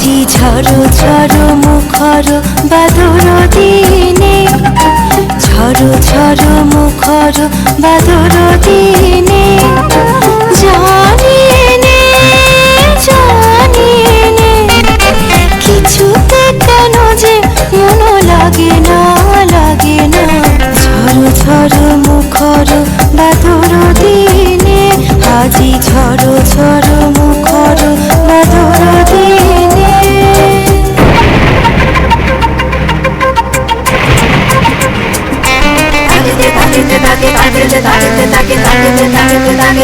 আজি ঝড় ঝড় মুখর বাদর দিনে ঝড় ঝড় মুখর বাদর দিনে জানি নে জানি নে। কিছুতে কেন যে মন লাগে না লাগে না। ঝড় ঝড় মুখর বাদর তাকিতে তাকিতে তাকে তাকিতে তাকিতে তাকে তাকিতে তাকিতে তাকিতে তাকিতে তাকিতে তাকে